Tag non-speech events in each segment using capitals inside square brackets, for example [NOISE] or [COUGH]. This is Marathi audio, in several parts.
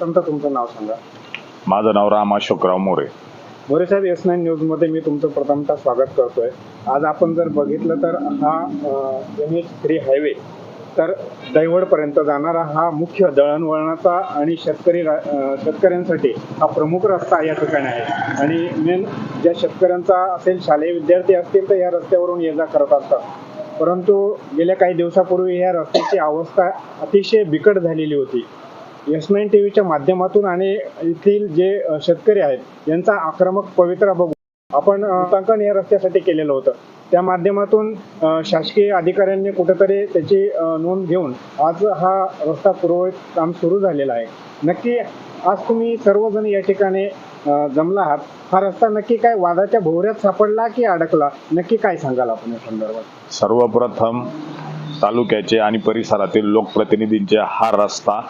समजा तुमचं नाव सांगा. माझं नाव राम अशोकराव मोरे. मोरे साहेब एस नाईन न्यूजमध्ये मी तुमचं प्रथमतः स्वागत करतोय. आज आपण जर बघितलं तर हा एन एच थ्री हायवे तर दैवडपर्यंत जाणारा हा मुख्य दळणवळणाचा आणि शेतकरी रा- शेतकऱ्यांसाठी हा प्रमुख रस्ता या ठिकाणी आहे. आणि मेन ज्या शेतकऱ्यांचा असेल शालेय विद्यार्थी असतील तर या रस्त्यावरून ये जा करत असतात. परंतु गेल्या काही दिवसापूर्वी या रस्त्याची अवस्था अतिशय बिकट झालेली होती. एस नाईन टी व्हीच्या माध्यमातून आणि येथील जे शेतकरी आहेत यांचा आक्रमक पवित्रा बघू आपण अ, या रस्त्यासाठी केलेलं होतं. त्या माध्यमातून शासकीय अधिकाऱ्यांनी कुठेतरी त्याची नोंद घेऊन आज हा रस्ता पूर्ववत काम सुरू झालेला आहे. नक्की आज तुम्ही सर्वजण या ठिकाणी जमला आहात. हा रस्ता नक्की काय वादाच्या भोवऱ्यात सापडला की अडकला? नक्की काय सांगाल आपण या संदर्भात? सर्वप्रथम तालुक्याचे आणि परिसरातील लोकप्रतिनिधींचे हा रस्ता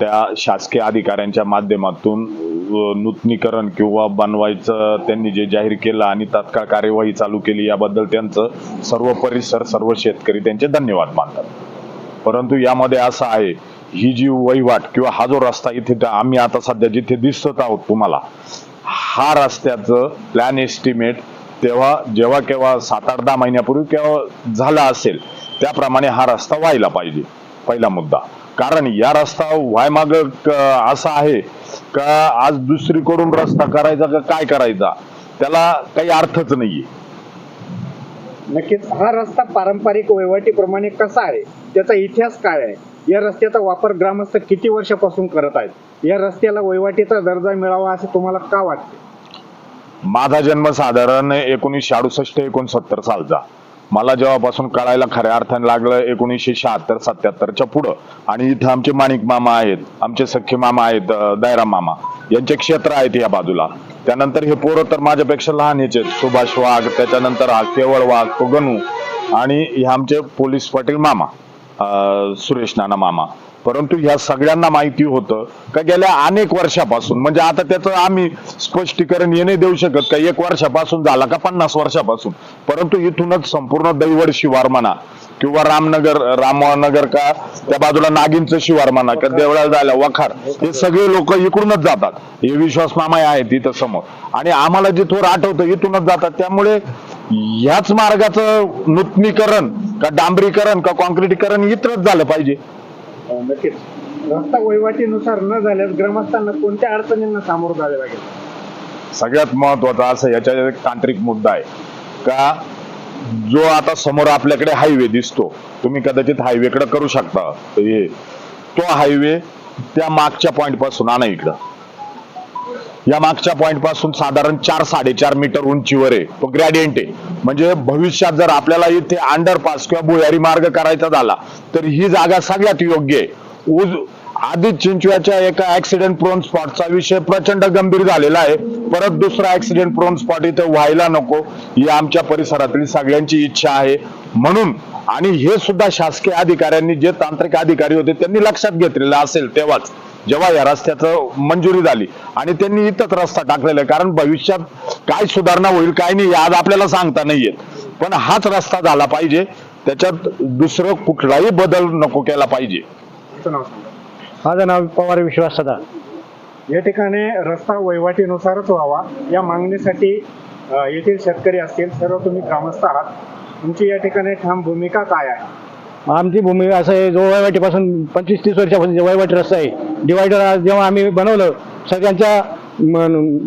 त्या शासकीय अधिकाऱ्यांच्या माध्यमातून नूतनीकरण किंवा बनवायचं त्यांनी जे जाहीर केलं आणि तात्काळ कार्यवाही चालू केली याबद्दल त्यांचं सर्व परिसर सर्व शेतकरी त्यांचे धन्यवाद मानतात. परंतु यामध्ये असं आहे ही जी वहिवाट किंवा हा जो रस्ता इथे आम्ही आता सध्या जिथे दिसत आहोत तुम्हाला हा रस्त्याचं प्लॅन एस्टिमेट तेव्हा जेव्हा केव्हा सात आठ दहा महिन्यापूर्वी केव्हा झाला असेल त्याप्रमाणे हा रस्ता व्हायला पाहिजे पहिला मुद्दा. कारण या रस्ता व्हायमाग असा आहे का आज दुसरीकडून रस्ता करायचा का काय करायचा? त्याला काही अर्थच नाहीये. नक्कीच हा रस्ता पारंपरिक वहिवाटीप्रमाणे कसा आहे? त्याचा इतिहास काय आहे? या रस्त्याचा वापर ग्रामस्थ किती वर्षापासून करत आहेत? या रस्त्याला वहिवाटीचा दर्जा मिळावा असे तुम्हाला का वाटते? माझा जन्म साधारण एकोणीसशे अडुसष्ट एकोणसत्तर सालचा. मला जेव्हापासून कळायला खऱ्या अर्थाने लागलं एकोणीसशे शहात्तर सत्याहत्तरच्या पुढं. आणि इथं आमचे माणिक मामा आहेत आमचे सख्खे मामा आहेत दायरा मामा. यांचे क्षेत्र आहेत या बाजूला. त्यानंतर हे पोरं तर माझ्यापेक्षा लहान याचे सुभाष वाघ त्याच्यानंतर हा केवळ वाघ तो गणू. आणि हे आमचे पोलीस पाटील मामा. सुरेश नाना मामा. परंतु ह्या सगळ्यांना माहिती होतं का गेल्या अनेक वर्षापासून म्हणजे आता त्याचं आम्ही स्पष्टीकरण नाही देऊ शकत का एक वर्षापासून झाला का पन्नास वर्षापासून. परंतु इथूनच संपूर्ण दैवड शिवार म्हणा किंवा रामनगर रामनगर का त्या बाजूला नागिनचं शिवार म्हणा का देवळा झाल्या वखार. हे सगळे लोक इकडूनच जातात. हे विश्वास मामा आहेत इथं समोर. आणि आम्हाला जिथवर आठवतं इथूनच जातात. त्यामुळे ह्याच मार्गाचं नूतनीकरण का डांबरीकरण का कॉन्क्रिटीकरण इथंच झालं पाहिजे. नक्कीच. रस्ता वहिवाटीनुसार न झाल्यास ग्रामस्थांना कोणत्या अडचणींना सामोरं जावे लागेल? सगळ्यात महत्त्वाचा असं याच्यात एक तांत्रिक मुद्दा आहे. का जो आता समोर आपल्याकडे हायवे दिसतो तुम्ही कदाचित हायवेकडे करू शकता. हे तो हायवे त्या मागच्या पॉइंटपासून आणा इकडं. या मागच्या पॉइंटपासून साधारण चार साडेचार मीटर उंचीवर आहे. तो ग्रॅडियंट आहे. म्हणजे भविष्यात जर आपल्याला इथे अंडरपास किंवा भुयारी मार्ग करायचा झाला तर ही जागा सगळ्यात योग्य आहे. उज आधी चिंचव्याच्या एका ऍक्सिडेंट प्रोन स्पॉटचा विषय प्रचंड गंभीर झालेला आहे. परत दुसरा ऍक्सिडेंट प्रोन स्पॉट इथे व्हायला नको ही आमच्या परिसरातील सगळ्यांची इच्छा आहे. म्हणून आणि हे सुद्धा शासकीय अधिकाऱ्यांनी जे तांत्रिक अधिकारी होते त्यांनी लक्षात घेतलेलं असेल तेव्हाच. जेव्हा या रस्त्याचं मंजुरी झाली आणि त्यांनी इथंच रस्ता टाकलेला आहे. कारण भविष्यात काय सुधारणा होईल काय नाही आज आपल्याला सांगता नाही येत. पण हाच रस्ता झाला पाहिजे. त्याच्यात दुसरं कुठलाही बदल नको केला पाहिजे. तुमचं नाव सांगा. माझं नाव पवार विश्वास सदा. या ठिकाणी रस्ता वहिवाटीनुसारच व्हावा. या मागणीसाठी अ, येथील शेतकरी असतील सर्व तुम्ही ग्रामस्थ आहात. तुमची या ठिकाणी ठाम भूमिका काय आहे? आमची भूमिका असं आहे जो वयवाटीपासून पंचवीस तीस वर्षापासून जे वयवाटी रस्ता आहे डिवायडर जेव्हा आम्ही बनवलं सगळ्यांच्या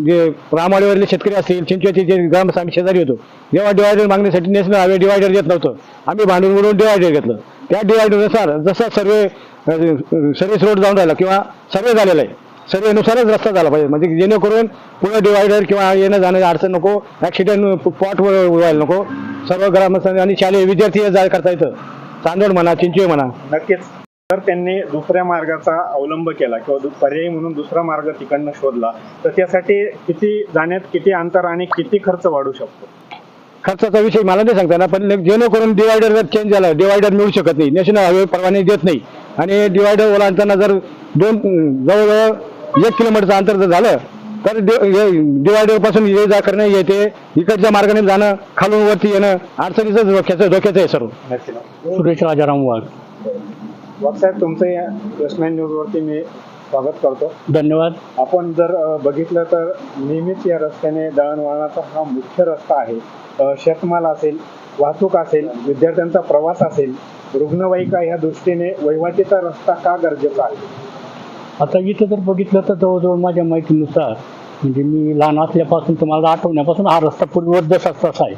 जे रामवाडीवरले शेतकरी असतील चिंचव्याचे जे ग्रामस्थ आम्ही शेजारी होतो जेव्हा डिवायडर मागण्यासाठी नॅशनल हायवे डिवायडर घेत नव्हतं आम्ही भांडून म्हणून डिवायडर घेतलं. त्या डिवायडरनुसार जसा सर्वे सर्व्हिस रोड जाऊन राहिला किंवा सर्वे झालेला आहे सर्वेनुसारच रस्ता झाला पाहिजे. म्हणजे जेणेकरून पुढे डिवायडर किंवा येणं जाणं अडचण नको ॲक्सिडेंट पॉटवर व्हायला नको. सर्व ग्रामस्थांनी आणि शालेय विद्यार्थी जा करता येतं. चांदोड म्हणा चिंचवे म्हणा. नक्कीच. जर त्यांनी दुसऱ्या मार्गाचा अवलंब केला किंवा दु- पर्यायी म्हणून दुसरा मार्ग तिकडनं शोधला तर त्यासाठी किती जाण्यात किती अंतर आणि किती खर्च वाढू शकतो? खर्चाचा विषय मला नाही सांगता येणार पण जेणेकरून डिवायडर जर चेंज झाला डिवायडर मिळू शकत नाही. नॅशनल हायवे परवानगी देत नाही. आणि डिवायडर ओलांडताना जर दोन जवळजवळ एक किलोमीटरचं अंतर जर झालं तर डिवायडरपासून ये जा करणं येते इकडच्या मार्गाने जाणं खालून वरती येणं अडचणीचं धोक्याचं धोक्याचं आहे सर्व. सुरेश राजाराम वाघ साहेब तुमचं या यशमान न्यूजवरती मी स्वागत करतो. धन्यवाद. आपण जर बघितलं तर नेहमीच या रस्त्याने दळणवळणाचा हा मुख्य रस्ता आहे. शेतमाल असेल वाहतूक असेल विद्यार्थ्यांचा प्रवास असेल रुग्णवाहिका ह्या दृष्टीने वहिवाटीचा रस्ता का गरजेचा आहे? आता इथं जर बघितलं तर जवळजवळ माझ्या माहितीनुसार म्हणजे मी लहान असल्यापासून तुम्हाला आठवण्यापासून हा रस्ता पूर्वीवर जसाच तसा आहे.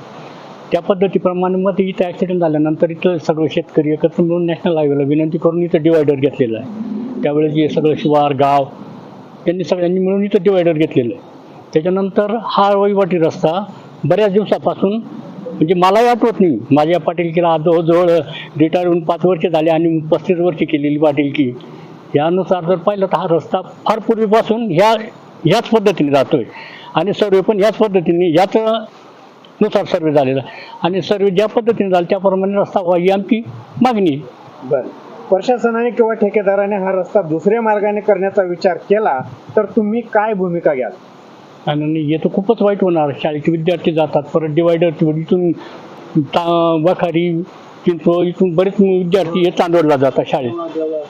त्या पद्धतीप्रमाणे मग इथं ॲक्सिडेंट झाल्यानंतर इथं सगळं शेतकरी एकत्र मिळून नॅशनल हायवेला विनंती करून इथं डिवायडर घेतलेलं आहे. त्यावेळेस हे सगळं शिवार गाव त्यांनी सगळ्यांनी मिळून इथं डिवायडर घेतलेलं आहे. त्याच्यानंतर हा वहिवाटी रस्ता बऱ्याच दिवसापासून म्हणजे मलाही आठवत नाही. माझ्या पाटीलकीला जवळजवळ रिटायर होऊन पाच वर्ष झाले आणि पस्तीस वर्ष केलेली पाटीलकी. यानुसार जर पाहिलं तर हा रस्ता फार पूर्वीपासून ह्या ह्याच पद्धतीने जातोय आणि सर्वे पण ह्याच पद्धतीने ह्याच नुसार सर्वे झालेला. आणि सर्वे ज्या पद्धतीने झाला त्याप्रमाणे रस्ता व्हावा ही आमची मागणी आहे. बर प्रशासनाने किंवा ठेकेदाराने हा रस्ता दुसऱ्या मार्गाने करण्याचा विचार केला तर तुम्ही काय भूमिका घ्याल आणि हे तर खूपच वाईट होणार शाळेचे विद्यार्थी जातात परत डिवायडर इथून ता- वखारी चिंचो इथून बरेच विद्यार्थी हे चांदवडला जातात शाळेत.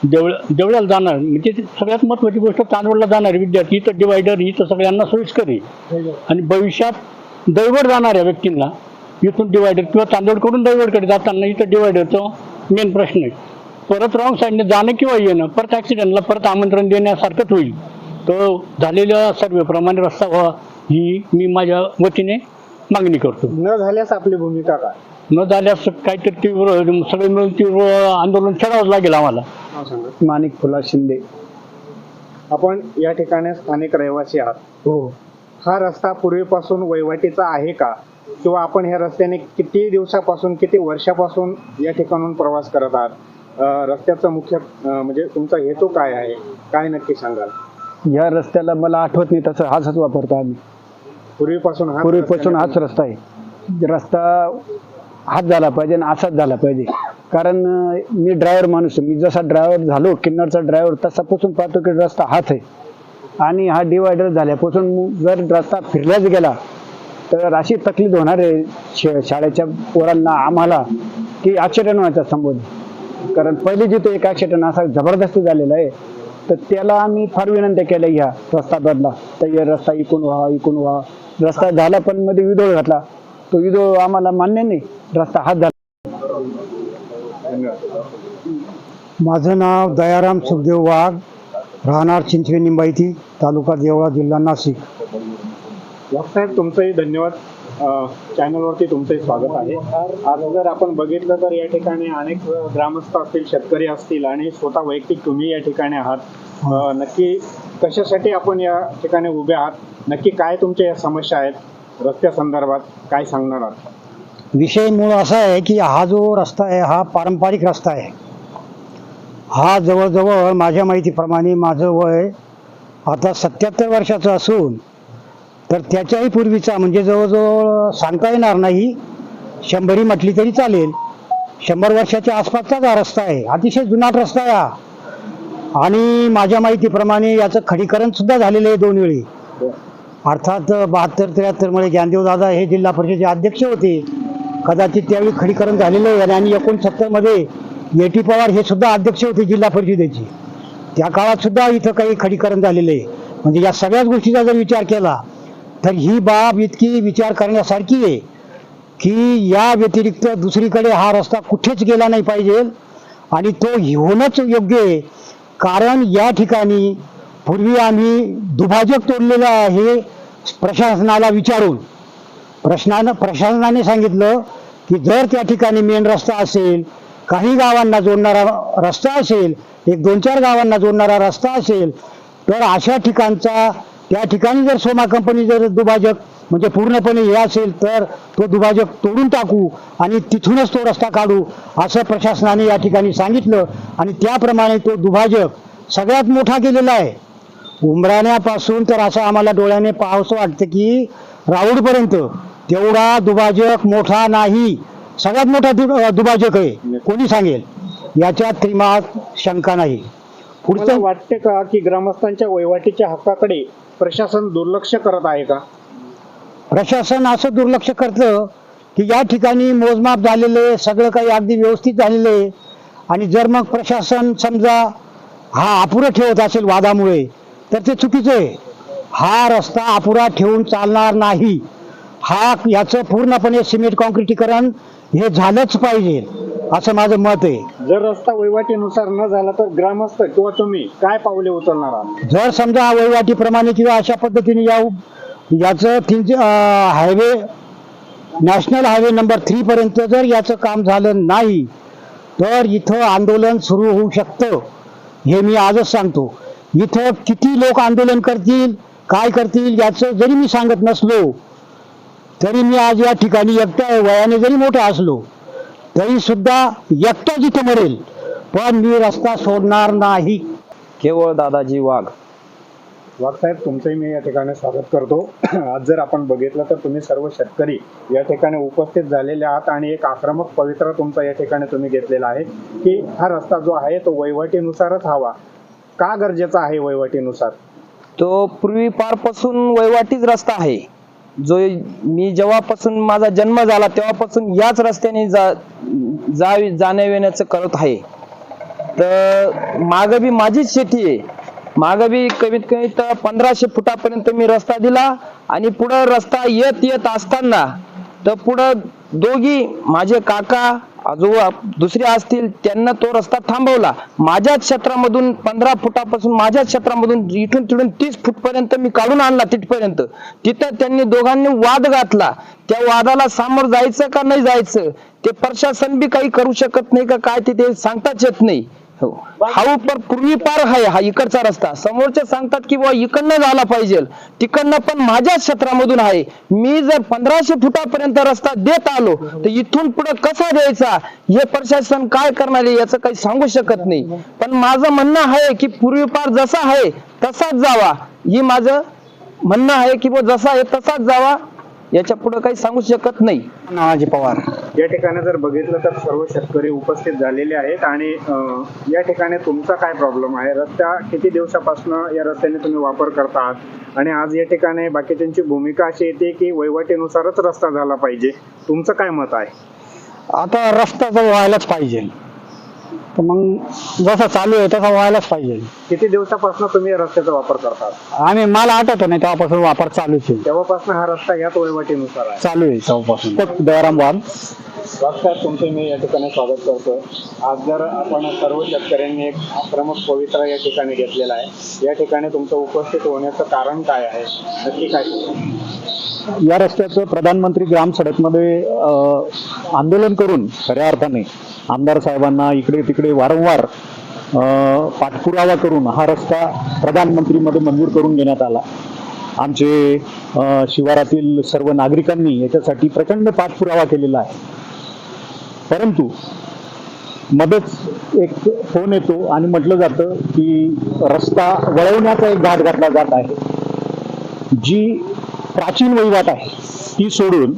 देवळ देवळाला जाणार. म्हणजे ते सगळ्यात महत्वाची गोष्ट चांदवडला जाणारे विद्यार्थी इथं डिवायडर इथं सगळ्यांना सोयीस्कर आहे. आणि भविष्यात दैवड जाणाऱ्या व्यक्तींना इथून डिवायडर किंवा चांदवडकडून दैवडकडे जाताना इथं डिवायडरचा मेन प्रश्न आहे. परत रॉंग साईडने जाणं किंवा येणं परत ॲक्सिडेंटला परत आमंत्रण देण्यासारखंच होईल. तो झालेल्या सर्वेप्रमाणे रस्ता व्हावा ही मी माझ्या वतीने मागणी करतो. न झाल्यास आपली भूमिका काय? न झाल्यास काहीतरी तीव्र सगळे मिळून तीव्र आंदोलन छेडावंच लागेल आम्हाला. नाव सांगा. माणिक फुला शिंदे. आपण या ठिकाणी स्थानिक रहिवासी आहात. हो. हा रस्ता पूर्वीपासून वहिवाटीचा आहे का? किंवा आपण ह्या रस्त्याने किती दिवसापासून किती वर्षापासून या ठिकाणून प्रवास करत आहात? अं, रस्त्याचं मुख्य अं, म्हणजे तुमचा हेतू काय आहे? काय नक्की सांगाल? या रस्त्याला मला आठवत नाही तसं हाच वापरतो आम्ही. पूर्वीपासून हा पूर्वीपासून हाच रस्ता आहे. रस्ता हात झाला पाहिजे आणि असाच झाला पाहिजे. कारण मी ड्रायव्हर माणूस मी जसा ड्रायव्हर झालो किन्नरचा ड्रायव्हर तसापासून पाहतो की रस्ता हात आहे. आणि हा डिवायडर झाल्यापासून जर रस्ता फिरलाच गेला तर अशी तकलीफ होणार आहे शे- शाळेच्या पोरांना आम्हाला की ॲक्सिडेंट व्हायचा संबोध. कारण पहिले जिथे एक ॲक्सिडेंट असा जबरदस्त झालेला आहे तर त्याला आम्ही फार विनंती केल्या ह्या रस्ता बदला. तर रस्ता इकून व्हा इकून व्हा. रस्ता झाला पण मध्ये विदोळ घातला. तो विदोळ आम्हाला मान्य नाही. रस्ता हात झाला. माझं नाव दयाराम सुखदेव वाघ राहणार चिंचवे निंबाईती तालुका देवळा जिल्हा नाशिक. साहेब तुमचंही धन्यवाद. चॅनलवरती तुमचंही स्वागत आहे. आज जर आपण बघितलं तर या ठिकाणी अनेक ग्रामस्थ असतील शेतकरी असतील आणि स्वतः वैयक्तिक तुम्ही या ठिकाणी आहात. नक्की कशासाठी आपण या ठिकाणी उभे आहात? नक्की काय तुमच्या या समस्या आहेत? रस्त्या संदर्भात काय सांगणार आहात? विषय मूळ असा आहे की हा जो रस्ता आहे हा पारंपरिक रस्ता आहे. हा जवळजवळ माझ्या माहितीप्रमाणे माझं वय आता सत्याहत्तर वर्षाचं असून तर त्याच्याही पूर्वीचा म्हणजे जवळजवळ सांगता येणार नाही शंभरी म्हटली तरी चालेल. शंभर वर्षाच्या आसपासचाच हा रस्ता आहे अतिशय जुनाट रस्ता आहे हा. आणि माझ्या माहितीप्रमाणे याचं खडीकरण सुद्धा झालेलं आहे दोन वेळी. अर्थात बहात्तर त्र्याहत्तरमध्ये ज्ञानदेव दादा हे जिल्हा परिषदेचे अध्यक्ष होते. कदाचित त्यावेळी खडीकरण झालेलं आहे आणि एकोणसत्तरमध्ये मध्ये पवार हे सुद्धा अध्यक्ष होते जिल्हा परिषदेचे. त्या काळात सुद्धा इथं काही खडीकरण झालेलं आहे. म्हणजे या सगळ्याच गोष्टीचा जर विचार केला तर ही बाब इतकी विचार करण्यासारखी आहे की या व्यतिरिक्त दुसरीकडे हा रस्ता कुठेच गेला नाही पाहिजे आणि तो होणंच योग्य आहे. कारण या ठिकाणी पूर्वी आम्ही दुभाजक तोडलेलं आहे प्रशासनाला विचारून. प्रश्नानं प्रशासनाने सांगितलं की जर त्या ठिकाणी मेन रस्ता असेल काही गावांना जोडणारा रस्ता असेल एक दोन चार गावांना जोडणारा रस्ता असेल तर अशा ठिकाणचा त्या ठिकाणी जर सोमा कंपनी जर दुभाजक म्हणजे पूर्णपणे हे असेल तर तो दुभाजक तोडून टाकू आणि तिथूनच तो रस्ता काढू असं प्रशासनाने या ठिकाणी सांगितलं. आणि त्याप्रमाणे तो दुभाजक सगळ्यात मोठा केलेला आहे. उमराण्यापासून तर असं आम्हाला डोळ्याने पाहावंसं वाटतं की राऊडपर्यंत तेवढा दुभाजक मोठा नाही. सगळ्यात मोठा दुभाजक आहे. कोणी सांगेल? याच्यात त्रिमात शंका नाही. पुढचं वाटते का की ग्रामस्थांच्या वहिवाटीच्या हक्काकडे प्रशासन दुर्लक्ष करत आहे का? प्रशासन असं दुर्लक्ष करतं की या ठिकाणी मोजमाप झालेले सगळं काही अगदी व्यवस्थित झालेलं आहे. आणि जर मग प्रशासन समजा हा अपुरं ठेवत असेल वादामुळे तर ते चुकीचं आहे. हा रस्ता अपुरा ठेवून चालणार नाही. हा याचं पूर्णपणे सिमेंट कॉन्क्रिटीकरण हे झालंच पाहिजे असं माझं मत आहे. जर रस्ता वहिवाटीनुसार न झाला तर ग्रामस्थ किंवा तुम्ही काय पावले उचलणार आहात? जर समजा वहिवाटीप्रमाणे किंवा अशा पद्धतीने या याचं तीन highway national highway number three पर्यंत जर याचं काम झालं नाही तर इथं आंदोलन सुरू होऊ शकतं हे मी आजच सांगतो. इथं किती लोक आंदोलन करतील काय करतील याचं जरी मी सांगत नसलो तरी मी आज या ठिकाणी एकट्या वयाने जरी मोठा असलो तरी सुद्धा एकटा जिथं मरेल. पण मी रस्ता सोडणार नाही. केवळ दादाजी वाघ. वाघसाहेब तुमचंही मी या ठिकाणी स्वागत करतो. [CLEARS THROAT] आज जर आपण बघितलं तर तुम्ही सर्व शेतकरी या ठिकाणी उपस्थित झालेले आहात आणि एक आक्रमक पवित्रा तुमचा या ठिकाणी तुम्ही घेतलेला आहे की हा रस्ता जो आहे तो वहिवाटीनुसारच हवा. का गरजेचा आहे वहिवटीनुसार तो पूर्वी पारपासून वैवाटीच रस्ता आहे. जो मी जेव्हापासून माझा जन्म झाला तेव्हापासून याच रस्त्याने जा जा जाण्या येण्याचं करत आहे. तर माग बी माझीच शेती आहे. माग बी कमीत कमी तर पंधराशे फुटापर्यंत मी रस्ता दिला आणि पुढं रस्ता येत येत असताना तर पुढं दोघी माझे काका आजोबा दुसरे असतील त्यांना तो रस्ता थांबवला. माझ्याच क्षेत्रामधून पंधरा फुटापासून माझ्याच क्षेत्रामधून इथून तिथून तीस फुटपर्यंत मी काढून आणला तिथपर्यंत. तिथं त्यांनी दोघांनी वाद घातला. त्या वादाला सामोर जायचं का नाही जायचं? ते प्रशासन बी काही करू शकत नाही का? काय तिथे ते सांगताच येत नाही. हो. हा पर पूर्वी पार आहे हा इकडचा रस्ता. समोरचे सांगतात की बाबा इकडनं झाला पाहिजे. तिकडनं पण माझ्या क्षेत्रामधून आहे. मी जर पंधराशे फुटापर्यंत रस्ता देत आलो तर इथून पुढे कसा द्यायचा? हे प्रशासन काय करणार आहे याचं काही सांगू शकत नाही. पण माझं म्हणणं आहे की पूर्वी पार जसा आहे तसाच जावा. ही माझं म्हणणं आहे की बुवा जसा आहे तसाच जावा. याच्यापुढे काही सांगू शकत नाही. नानाजी पवार. या ठिकाणी जर बघितलं तर सर्व शेतकरी उपस्थित झालेले आहेत आणि अं, या ठिकाणी तुमचा काय प्रॉब्लेम आहे? रस्त्या किती दिवसापासून या रस्त्याने तुम्ही वापर करता आहात आणि आज या ठिकाणी बाकीच्यांची भूमिका अशी येते की वहिवाटीनुसारच रस्ता झाला पाहिजे. तुमचं काय मत आहे? आता रस्ता तर व्हायलाच पाहिजे. तर मग जसा चालू आहे तसा व्हायलाच पाहिजे. किती दिवसापासून तुम्ही या रस्त्याचा वापर करतात? आणि मला आठवत नाही तेव्हापासून वापर चालूच आहे. तेव्हापासून हा रस्ता याच वहिवाटीनुसार आहे. चालू आहे. तेव्हापासून. दयाराम वाघ नमस्कार तुमचे मी या ठिकाणी स्वागत करतो आज जर आपण सर्व शेतकऱ्यांनी एक आक्रमक पवित्रा या ठिकाणी घेतलेला आहे. या ठिकाणी तुमचं उपस्थित होण्याचं कारण काय आहे? नक्की काय या रस्त्याचं प्रधानमंत्री ग्राम सडकमध्ये आंदोलन करून खऱ्या अर्थाने आमदार साहेबांना इकडे तिकडे वारंवार पाठपुरावा करून हा रस्ता प्रधानमंत्रीमध्ये मंजूर करून घेण्यात आला. आमचे शिवारातील सर्व नागरिकांनी याच्यासाठी प्रचंड पाठपुरावा केलेला आहे. परंतु मध्येच एक फोन येतो आणि म्हटलं जातं की रस्ता वळवण्याचा एक घाट घातला जात आहे. जी प्राचीन वहिवाट आहे ती सोडून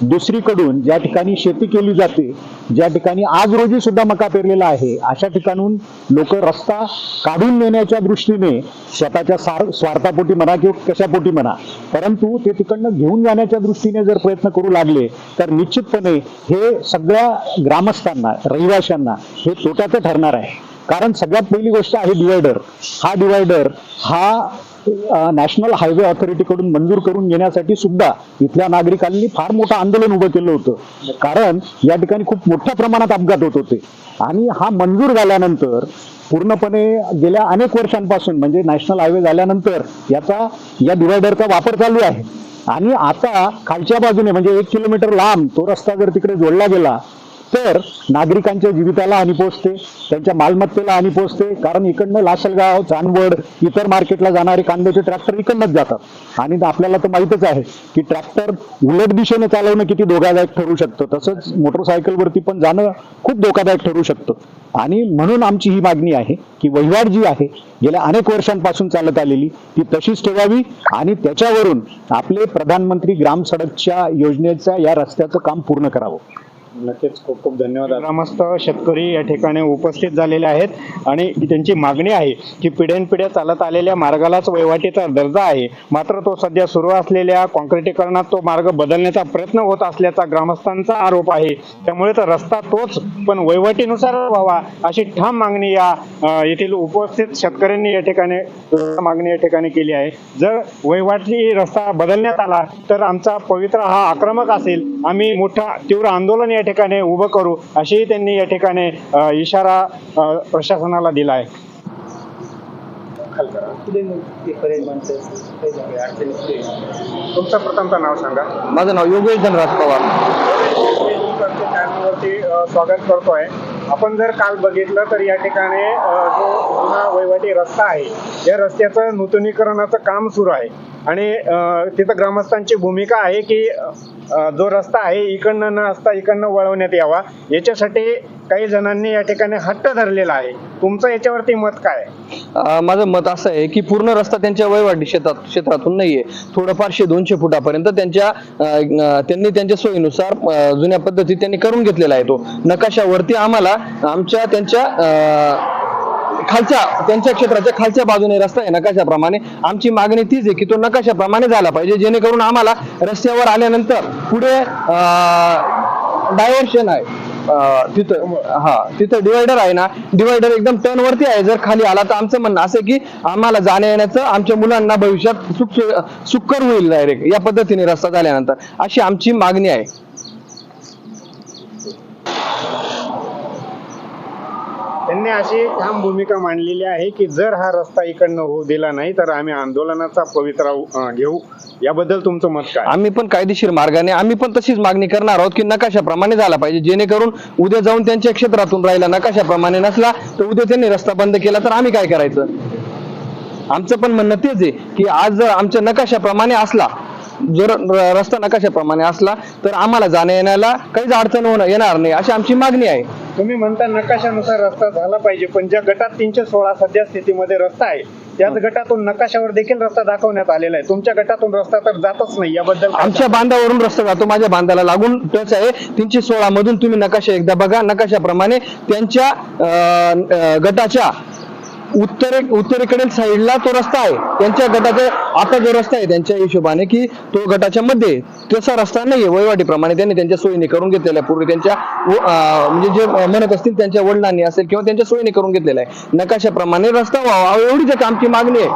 दुसरीकडून ज्या ठिकाणी शेती केली जाते ज्या ठिकाणी आज रोजी सुद्धा मका पेरलेला आहे अशा ठिकाणून लोक रस्ता काढून नेण्याच्या दृष्टीने स्वतःच्या सार स्वार्थापोटी म्हणा किंवा कशापोटी म्हणा परंतु ते तिकडनं घेऊन जाण्याच्या दृष्टीने जर प्रयत्न करू लागले तर निश्चितपणे हे सगळ्या ग्रामस्थांना रहिवाशांना हे तोट्याचं ठरणार आहे. कारण सगळ्यात पहिली गोष्ट आहे डिवायडर हा डिवायडर हा नॅशनल हायवे ऑथॉरिटीकडून मंजूर करून घेण्यासाठी सुद्धा इथल्या नागरिकांनी फार मोठं आंदोलन उभं केलं होतं. कारण या ठिकाणी खूप मोठ्या प्रमाणात अपघात होत होते. आणि हा मंजूर झाल्यानंतर पूर्णपणे गेल्या अनेक वर्षांपासून म्हणजे नॅशनल हायवे झाल्यानंतर याचा या डिवायडरचा वापर चालू आहे. आणि आता खालच्या बाजूने म्हणजे एक किलोमीटर लांब तो रस्ता जर तिकडे जोडला गेला तर नागरिकांच्या जीविताला हानी पोचते त्यांच्या मालमत्तेला हानी पोचते कारण इकडनं लासलगाव चांदवड इतर मार्केटला जाणारे कांद्याचे ट्रॅक्टर इकडनंच जातात. आणि आपल्याला तर माहितच आहे की ट्रॅक्टर उलट दिशेने चालवणं किती धोकादायक ठरू शकतं. तसंच मोटरसायकलवरती पण जाणं खूप धोकादायक ठरू शकतं. आणि म्हणून आमची ही मागणी आहे की वहिवाट जी आहे गेल्या अनेक वर्षांपासून चालत आलेली ती तशीच ठेवावी आणि त्याच्यावरून आपले प्रधानमंत्री ग्राम सडकच्या योजनेचा या रस्त्याचं काम पूर्ण करावं. नक्कीच खूप खूप धन्यवाद. ग्रामस्थ शेतकरी या ठिकाणी उपस्थित झालेले आहेत आणि त्यांची मागणी आहे की पिढ्यानपिढ्या चालत आलेल्या मार्गालाच वहिवाटीचा दर्जा आहे. मात्र तो सध्या सुरू असलेल्या कॉन्क्रिटीकरणात तो मार्ग बदलण्याचा प्रयत्न होत असल्याचा ग्रामस्थांचा आरोप आहे. त्यामुळे तर रस्ता तोच पण वैवाटीनुसार व्हावा अशी ठाम मागणी या येथील उपस्थित शेतकऱ्यांनी या ठिकाणी मागणी या ठिकाणी केली आहे. जर वहिवाटी रस्ता बदलण्यात आला तर आमचा पवित्र हा आक्रमक असेल. आम्ही मोठा तीव्र आंदोलन या ठिकाणी उभं करू अशीही त्यांनी या ठिकाणी इशारा प्रशासनाला दिला आहे. तुमचं प्रथमचं नाव सांगा. माझं नाव योगेश धनराज पवार. स्वागत करतोय. आपण जर काल बघितलं तर या ठिकाणी जो जुना वहिवाटी रस्ता आहे या रस्त्याचं नूतनीकरणाचं काम सुरू आहे. आणि तिथं ग्रामस्थांची भूमिका आहे की जो रस्ता आहे इकडनं न असता इकडनं वळवण्यात यावा. याच्यासाठी काही जणांनी या ठिकाणी हट्ट धरलेला आहे. तुमचं याच्यावरती मत काय? माझं मत असं आहे की पूर्ण रस्ता त्यांच्या वयवाडी शेतात क्षेत्रातून नाहीये. थोडंफारशे दोनशे फुटापर्यंत त्यांच्या त्यांनी त्यांच्या सोयीनुसार जुन्या पद्धती त्यांनी करून घेतलेला आहे तो. नकाशावरती आम्हाला आमच्या त्यांच्या खालच्या त्यांच्या क्षेत्राच्या खालच्या बाजूने रस्ता आहे नकाशाप्रमाणे. आमची मागणी तीच आहे की तो नकाशाप्रमाणे झाला पाहिजे जेणेकरून आम्हाला रस्त्यावर आल्यानंतर पुढे डायव्हर्शन आहे. तिथं हा तिथं डिवायडर आहे ना डिवायडर एकदम टर्न वरती आहे जर खाली आला तर आमचं म्हणणं असं की आम्हाला जाण्या येण्याचं आमच्या मुलांना भविष्यात सुख सुकर होईल डायरेक्ट या पद्धतीने रस्ता झाल्यानंतर. अशी आमची मागणी आहे. त्यांनी अशी ठाम भूमिका मांडलेली आहे की जर हा रस्ता इकडनं होऊ दिला नाही तर आम्ही आंदोलनाचा पवित्रा अ, घेऊ. याबद्दल तुमचं मत काय? आम्ही पण कायदेशीर मार्गाने आम्ही पण तशीच मागणी करणार आहोत की नकाशाप्रमाणे झाला पाहिजे. जेणेकरून उद्या जाऊन त्यांच्या क्षेत्रातून राहिला नकाशाप्रमाणे नसला तर उद्या त्यांनी रस्ता बंद केला तर आम्ही काय करायचं? आमचं पण म्हणणं तेच आहे की आज जर आमच्या नकाशाप्रमाणे असला जर रस्ता नकाशाप्रमाणे असला तर आम्हाला जाण्या येण्याला काहीच अडचण होणं येणार नाही अशी आमची मागणी आहे. तुम्ही म्हणता नकाशानुसार रस्ता झाला पाहिजे पण ज्या गटात तीनशे सोळा सध्या स्थितीमध्ये रस्ता आहे त्याच गटातून नकाशावर देखील रस्ता दाखवण्यात आलेला आहे. तुमच्या गटातून रस्ता तर जातच नाही याबद्दल काय आमच्या बांधावरून रस्ता जातो माझ्या बांधाला लागून टच आहे. तीनशे सोळा मधून तुम्ही नकाशा एकदा बघा नकाशाप्रमाणे त्यांच्या अं, अं, गटाच्या उत्तरे उत्तरेकडील साईडला तो रस्ता आहे. त्यांच्या गटाचा आता जो रस्ता आहे त्यांच्या हिशोबाने की तो गटाच्या मध्ये तसा रस्ता नाहीये. वहिवाटीप्रमाणे त्यांनी त्यांच्या सोयीने करून घेतलेला आहे. पूर्वी त्यांच्या म्हणजे जे म्हणत असतील त्यांच्या वडिलांनी असेल किंवा त्यांच्या सोयीने करून घेतलेला आहे. नकाशाप्रमाणे रस्ता व्हावा. एवढीच एक आमची मागणी आहे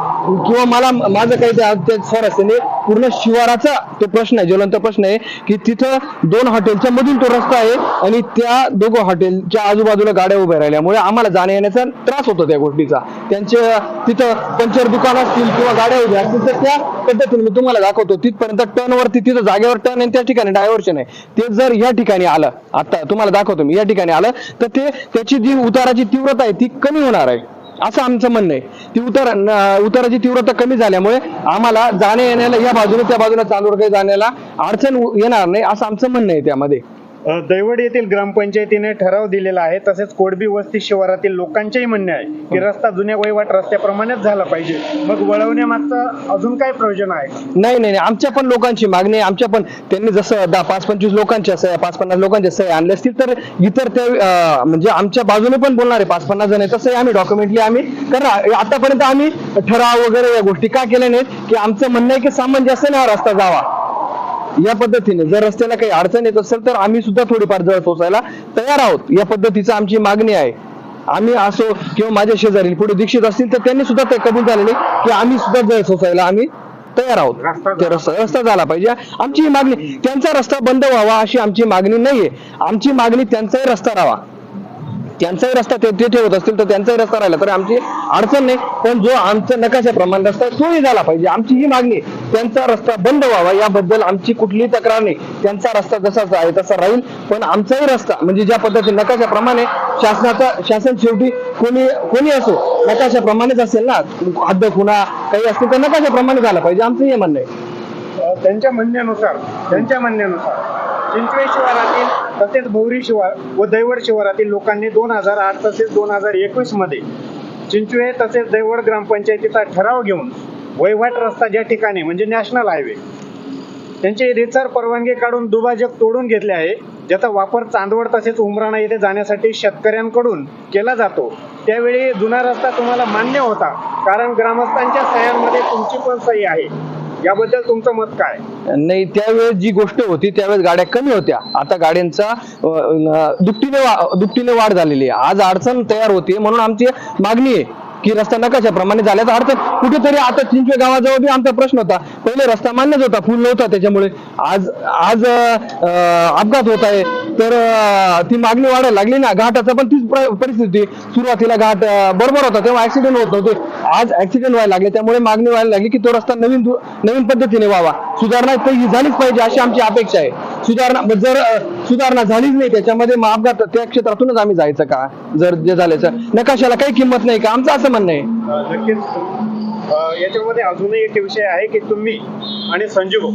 किंवा मला माझं काही त्या त्या स्वारस्याने पूर्ण शिवाराचा तो प्रश्न आहे ज्वलंत प्रश्न आहे की तिथं दोन हॉटेलच्या मधून तो रस्ता आहे आणि त्या दोघं हॉटेलच्या आजूबाजूला गाड्या उभ्या राहिल्यामुळे आम्हाला जाण्या येण्याचा त्रास होतो त्या गोष्टीचा. त्यांचे तिथं पंचर दुकान असतील किंवा गाड्या उभ्या असतील तर त्या पद्धतीने मी तुम्हाला दाखवतो. तिथपर्यंत टर्न वरती तिथं जागेवर टर्न आणि त्या ठिकाणी डायव्हर्शन आहे. ते जर या ठिकाणी आलं आता तुम्हाला दाखवतो मी या ठिकाणी आलं तर ते त्याची जी उताराची तीव्रता आहे ती कमी होणार आहे. असं आमचं म्हणणं आहे. ती उतार उताराची तीव्रता कमी झाल्यामुळे आम्हाला जाण्या येण्याला या बाजूने त्या बाजूला चांदोडकडे काही जाण्याला अडचण येणार नाही असं आमचं म्हणणं आहे त्यामध्ये. दैवड येथील ग्रामपंचायतीने ठराव दिलेला आहे. तसेच कोडबी वस्ती शिवारातील लोकांचेही म्हणणे आहे की रस्ता जुन्या वहिवाट रस्त्याप्रमाणेच झाला पाहिजे. मग वळवण्यामागचं अजून काय प्रयोजन आहे? नाही नाही नाही. आमच्या पण लोकांची मागणी आहे. आमच्या पण त्यांनी जसं दहा पाच पंचवीस लोकांच्या सह्या पाच पन्नास लोकांच्या सह्या आणल्या असतील तर इतर त्या अं, म्हणजे आमच्या बाजूने पण बोलणार आहे. पाच पन्नास जण आहे तसंही आम्ही डॉक्युमेंटली आम्ही कारण आतापर्यंत आम्ही ठराव वगैरे या गोष्टी का केल्या नाहीत? की आमचं म्हणणं आहे की सामंजस्याने हा रस्ता जावा. या पद्धतीने जर रस्त्याला काही अडचण येत असेल तर आम्ही सुद्धा थोडीफार जळ सोसायला तयार आहोत. या पद्धतीचं आमची मागणी आहे. आम्ही असो किंवा माझ्या शेजारी पुढे दीक्षित असतील तर त्यांनी सुद्धा ते कबूल झालेले की आम्ही सुद्धा जळ सोसायला आम्ही तयार आहोत. रस्ता ते रस्ता रस्ता झाला पाहिजे. आमची मागणी त्यांचा रस्ता बंद व्हावा अशी आमची मागणी नाहीये. आमची मागणी त्यांचाही रस्ता राहावा. त्यांचाही रस्ता ते ठेवत असतील तर त्यांचाही रस्ता राहिला. तर आमची अडचण नाही. पण जो आमचा नकाशाप्रमाणे रस्ता आहे, तोही झाला पाहिजे. आमची ही मागणी त्यांचा रस्ता बंद व्हावा याबद्दल आमची कुठलीही तक्रार नाही. त्यांचा रस्ता जसाच आहे तसा राहील. पण आमचाही रस्ता म्हणजे ज्या पद्धतीने नकाशाप्रमाणे शासनाचा शासन शेवटी कोणी कोणी असो नकाशाप्रमाणेच असेल ना. हद्द खुणा काही असतील तर नकाशाप्रमाणे झाला पाहिजे. आमचं हे म्हणणं आहे. त्यांच्या म्हणण्यानुसार त्यांच्या म्हणण्यानुसार चिंचवे शिवारातील तसेच भौरी शिवार व दैवड शिवारातील लोकांनी दोन हजार आठ तसेच दोन हजार एकवीसमध्ये चिंचवे तसेच दैवड ग्रामपंचायतीचा ठराव घेऊन वहिवाट रस्ता ज्या ठिकाणी म्हणजे नॅशनल हायवे त्यांची रितसर परवानगी काढून दुभाजक तोडून घेतले आहे ज्याचा वापर चांदवड तसेच उमराणा येथे जाण्यासाठी शेतकऱ्यांकडून केला जातो. त्यावेळी जुना रस्ता तुम्हाला मान्य होता कारण ग्रामस्थांच्या सह्यांमध्ये तुमची पण सही आहे. याबद्दल तुमचं मत काय? नाही त्यावेळेस जी गोष्ट होती त्यावेळेस गाड्या कमी होत्या. आता गाड्यांचा दुपटीने दुपटीने वाढ झालेली आहे. आज अडचण तयार होते म्हणून आमची मागणी आहे. की रस्ता नकाशाप्रमाणे झाल्याचा अर्थ कुठेतरी आता चिंचवे गावाजवळ बी आमचा प्रश्न होता. पहिले रस्ता मान्यच होता फुल नव्हता त्याच्यामुळे. आज आज अपघात होत आहे. तर ती मागणी वाढायला लागली ना घाटाचा पण तीच परिस्थिती सुरुवातीला घाट बरोबर होता तेव्हा ऍक्सिडेंट होत नव्हते. आज ऍक्सिडेंट व्हायला लागले त्यामुळे मागणी व्हायला लागली की तो रस्ता नवीन नवीन पद्धतीने व्हावा. सुधारणा ही झालीच पाहिजे अशी आमची अपेक्षा आहे. सुधारणा जर सुधारणा झालीच नाही त्याच्यामध्ये मग अपघात त्या क्षेत्रातूनच आम्ही जायचं का? जर जे झाल्याचं नकाशाला काही किंमत नाही का? आमचं असं म्हणणं आहे. नक्कीच. याच्यामध्ये अजूनही एक विषय आहे की तुम्ही आणि संजीव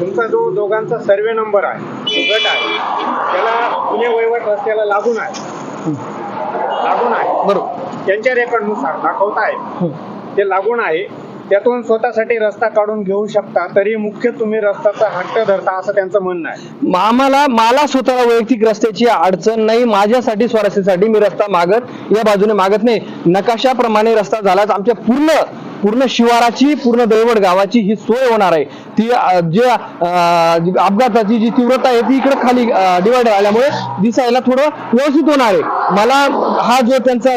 तुमचा जो दोघांचा सर्वे नंबर आहे गट आहे त्याला पुणे वहिवाट रस्त्याला लागून आहे. लागून आहे. बरोबर. त्यांच्या रेकॉर्डनुसार दाखवत आहे. ते लागून आहे. त्यातून स्वतःसाठी रस्ता काढून घेऊ शकता तरी मुख्य तुम्ही रस्त्याचा हट्ट धरता असं त्यांचं म्हणणं आहे. आम्हाला मला स्वतःला वैयक्तिक रस्त्याची अडचण नाही माझ्यासाठी स्वारस्यासाठी मी रस्ता मागत या बाजूने मागत नाही. नकाशाप्रमाणे रस्ता झालाच आमच्या पूर्ण पूर्ण शिवाराची पूर्ण दळवड गावाची ही सोय होणार आहे. ती जे अपघाताची जी तीव्रता आहे ती इकडे खाली डिवायडर आल्यामुळे दिसायला थोडं व्यवस्थित होणार आहे. मला हा जो त्यांचा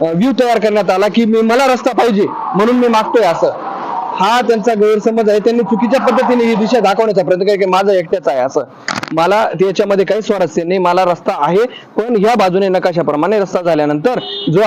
व्ह्यू तयार करण्यात आला की मी मला रस्ता पाहिजे म्हणून मी मागतोय असं. हा त्यांचा गैरसमज आहे. त्यांनी चुकीच्या पद्धतीने ही दिशा दाखवण्याचा प्रयत्न केला की माझा एकट्याच आहे असं. मला त्याच्यामध्ये काही स्वारस्य नाही मला रस्ता आहे पण ह्या बाजूने नकाशाप्रमाणे रस्ता झाल्यानंतर जो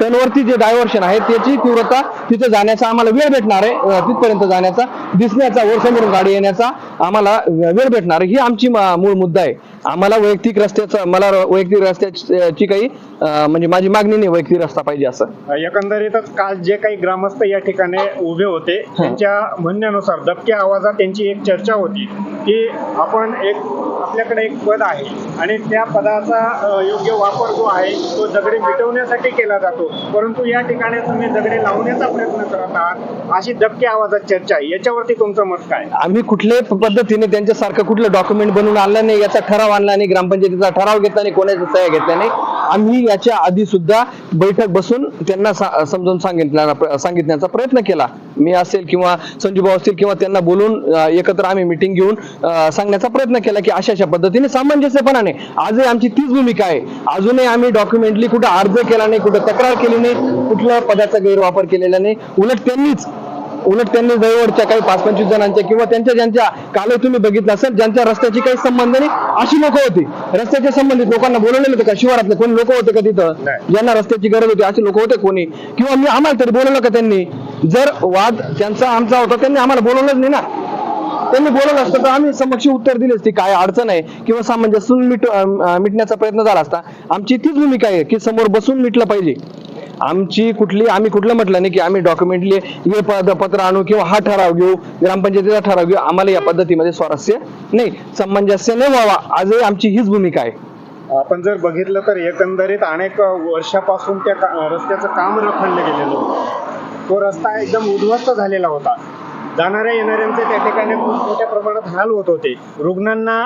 टर्नवरती जे डायव्हर्शन आहे त्याची तीव्रता तिथे जाण्याचा आम्हाला वेळ भेटणार आहे. तिथपर्यंत जाण्याचा दिसण्याचा वर समोरून गाडी येण्याचा आम्हाला वेळ भेटणार आहे. ही आमची मूळ मुद्दा आहे. आम्हाला वैयक्तिक रस्त्याचा मला वैयक्तिक रस्त्याची काही म्हणजे माझी मागणी नाही वैयक्तिक रस्ता पाहिजे असं. एकंदरीतच काल जे काही ग्रामस्थ या ठिकाणी उभे होते. त्यांच्या म्हणण्यानुसार दबक्या आवाजात त्यांची एक चर्चा होती. की आपण एक आपल्याकडे एक पद आहे आणि त्या पदाचा योग्य वापर जो आहे तो दगडे मिटवण्यासाठी केला जातो. परंतु या ठिकाणी तुम्ही दगडे लावण्याचा प्रयत्न करत आहात. अशी दबक्या आवाजात चर्चा आहे. याच्यावरती तुमचं मत काय? आम्ही कुठल्याही पद्धतीने त्यांच्यासारखं कुठलं डॉक्युमेंट बनवून आणलं नाही याचा ठराव आणला नाही ग्रामपंचायतीचा ठराव घेतला नाही कोणाच्या सह्या घेतल्या नाही. आम्ही याच्या आधी सुद्धा बैठक बसून त्यांना सा- समजावून सांगितल्या सांगितण्याचा प्रयत्न केला. मी असेल किंवा संजूभाऊ असतील किंवा त्यांना बोलून एकत्र आम्ही मिटिंग घेऊन सांगण्याचा प्रयत्न केला की अशा अशा पद्धतीने सामंजस्यपणाने आजही आमची तीच भूमिका आहे. अजूनही आम्ही डॉक्युमेंटली कुठं अर्ज केला नाही कुठं तक्रार केली नाही कुठल्या पदाचा गैरवापर केलेला नाही. उलट त्यांनीच उलट त्यांनी जवळच्या काही पाच पंचवीस जणांच्या किंवा त्यांच्या ज्यांच्या काल तुम्ही बघितलं असेल ज्यांच्या रस्त्याची काही संबंध नाही अशी लोक होती. रस्त्याच्या संबंधित लोकांना बोलवलेलं होतं का? शिवारातले कोणी लोक होते का तिथं. ज्यांना रस्त्याची गरज होती असे लोक होते कोणी? किंवा मी आम्हाला तरी बोलवलं का त्यांनी? जर वाद त्यांचा आमचा होता त्यांनी आम्हाला बोलवलंच नाही ना. त्यांनी बोलवलं असतं तर आम्ही समक्ष उत्तर दिले असते काय अडचण आहे किंवा सामंजस्य मिट मिटण्याचा प्रयत्न झाला असता. आमची तीच भूमिका आहे की समोर बसून मिटलं पाहिजे. आमची कुठली आम्ही कुठलं म्हटलं नाही की आम्ही डॉक्युमेंटली हे पत्र आणू किंवा हा ठराव घेऊ ग्रामपंचायतीचा ठराव घेऊ. आम्हाला या पद्धतीमध्ये स्वारस्य नाही सामंजस्य नाही व्हावा. आजही आमची हीच भूमिका आहे. आपण जर बघितलं तर एकंदरीत अनेक वर्षापासून त्या का- रस्त्याचं काम रखडलं गेलेलं होतं. तो रस्ता एकदम उद्ध्वस्त झालेला होता. जाणाऱ्या येणाऱ्यांचे त्या ठिकाणी खूप मोठ्या प्रमाणात हाल होत होते. रुग्णांना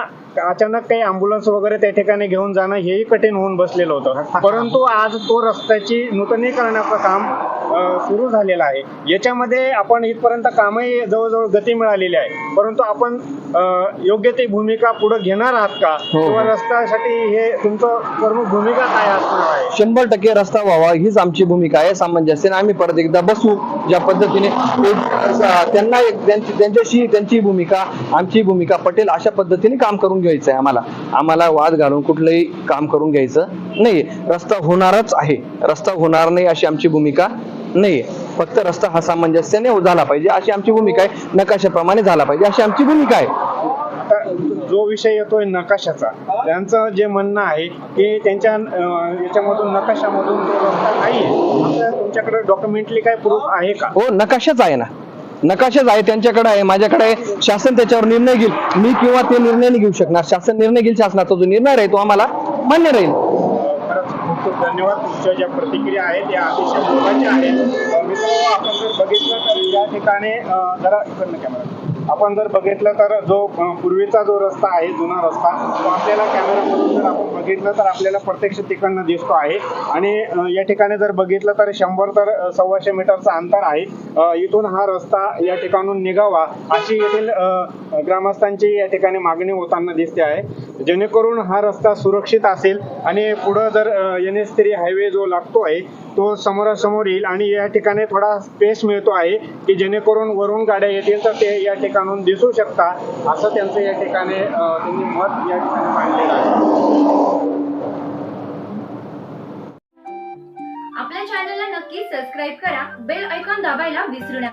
अचानक काही अँब्युलन्स वगैरे त्या ठिकाणी घेऊन जाणं हेही कठीण होऊन बसलेलं होतं. परंतु आज तो रस्त्याची नूतनीकरणाचं काम सुरू झालेलं आहे. याच्यामध्ये आपण इथपर्यंत कामही जवळजवळ गती मिळालेली आहे. परंतु आपण योग्य ती भूमिका पुढे घेणार आहात का? हो. किंवा रस्त्यासाठी हे तुमचं प्रमुख भूमिका काय असणार आहे? शंभर टक्के रस्ता व्हावा हीच आमची भूमिका आहे सामंजस्य. आम्ही परत एकदा बसू. ज्या पद्धतीने त्यांना एक त्यांच्याशी त्यांची भूमिका आमची भूमिका पटेल अशा पद्धतीने काम करून घ्यायचं आहे आम्हाला. आम्हाला वाद घालून कुठलंही काम करून घ्यायचं नाही रस्ता होणारच आहे. रस्ता होणार नाही अशी आमची भूमिका नाही फक्त रस्ता हा सामंजस्याने झाला पाहिजे अशी आमची भूमिका आहे. नकाशाप्रमाणे झाला पाहिजे अशी आमची भूमिका आहे. जो विषय येतोय नकाशाचा त्यांचं जे म्हणणं आहे की त्यांच्या याच्यामधून नकाशामधून नाही तुमच्याकडे डॉक्युमेंटली काय प्रूफ आहे का? हो नकाशाच आहे ना. नकाशाच आहे त्यांच्याकडे आहे माझ्याकडे आहे. शासन त्याच्यावर निर्णय घेईल. मी किंवा ते निर्णय घेऊ शकणार. शासन निर्णय घेईल शासनाचा जो निर्णय आहे तो आम्हाला मान्य राहील. खूप धन्यवाद. तुमच्या ज्या प्रतिक्रिया आहेत त्या अतिशय महत्त्वाच्या आहेत. आपण जर बघितलं तर या ठिकाणी जरा इकडनं कॅमेरा आपण जर बघितलं तर जो पूर्वीचा जो रस्ता आहे जुना रस्ता तो आपल्याला कॅमेरामधून जर आपण बघितलं तर आपल्याला प्रत्यक्ष तिकडनं दिसतो आहे. आणि या ठिकाणी जर बघितलं तर शंभर तर सव्वाशे मीटरचं अंतर आहे. इथून हा रस्ता या ठिकाणून निघावा अशी येथील ग्रामस्थांची या ठिकाणी मागणी होताना दिसते आहे. जेणेकरून हा रस्ता सुरक्षित असेल आणि पुढं जर एन एस थ्री हायवे जो लागतो आहे तो समोरासमोर येईल आणि या ठिकाणी थोडा स्पेस मिळतो आहे की जेणेकरून वरून गाड्या येतील तर ते या ठिकाणून दिसू शकता असं त्यांचं या ठिकाणी त्यांनी मत या ठिकाणी मांडलेलं आहे. आपल्या चॅनलला नक्की सबस्क्राईब करा बेल ऐकॉन दाबायला विसरू नका.